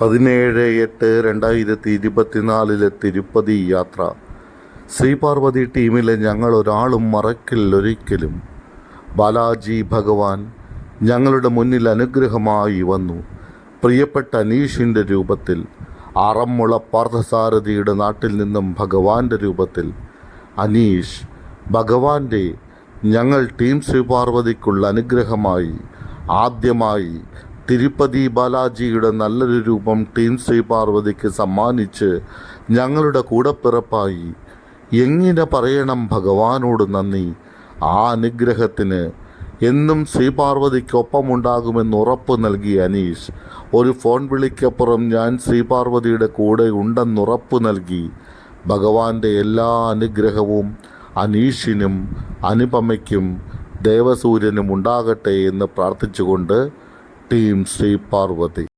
പതിനേഴ് എട്ട് രണ്ടായിരത്തി ഇരുപത്തിനാലിലെ തിരുപ്പതി യാത്ര. ശ്രീപാർവതി ടീമിലെ ഞങ്ങൾ ഒരാളും മറക്കില്ല ഒരിക്കലും. ബാലാജി ഭഗവാൻ ഞങ്ങളുടെ മുന്നിൽ അനുഗ്രഹമായി വന്നു. പ്രിയപ്പെട്ട അനീഷിന്റെ രൂപത്തിൽ ആറമ്മുള പാർത്ഥസാരഥിയുടെ നാട്ടിൽ നിന്നും ഭഗവാന്റെ രൂപത്തിൽ. അനീഷ് ഭഗവാന്റെ ഞങ്ങൾ ടീം ശ്രീപാർവതിക്കുള്ള അനുഗ്രഹമായി ആദ്യമായി തിരുപ്പതി ബാലാജിയുടെ നല്ലൊരു രൂപം ടീം ശ്രീ പാർവതിക്ക് സമ്മാനിച്ച് ഞങ്ങളുടെ കൂടപ്പിറപ്പായി എങ്ങനെ പറയണം ഭഗവാനോട് നന്ദി. ആ അനുഗ്രഹത്തിന് എന്നും ശ്രീപാർവതിക്കൊപ്പമുണ്ടാകുമെന്ന് ഉറപ്പ് നൽകി അനീഷ്. ഒരു ഫോൺ വിളിക്കപ്പുറം ഞാൻ ശ്രീപാർവതിയുടെ കൂടെ ഉണ്ടെന്നുറപ്പ് നൽകി. ഭഗവാന്റെ എല്ലാ അനുഗ്രഹവും അനീഷിനും അനുപമയ്ക്കും ദേവസൂര്യനും ഉണ്ടാകട്ടെ എന്ന് പ്രാർത്ഥിച്ചുകൊണ്ട് ടീം ശ്രീ പാർവതി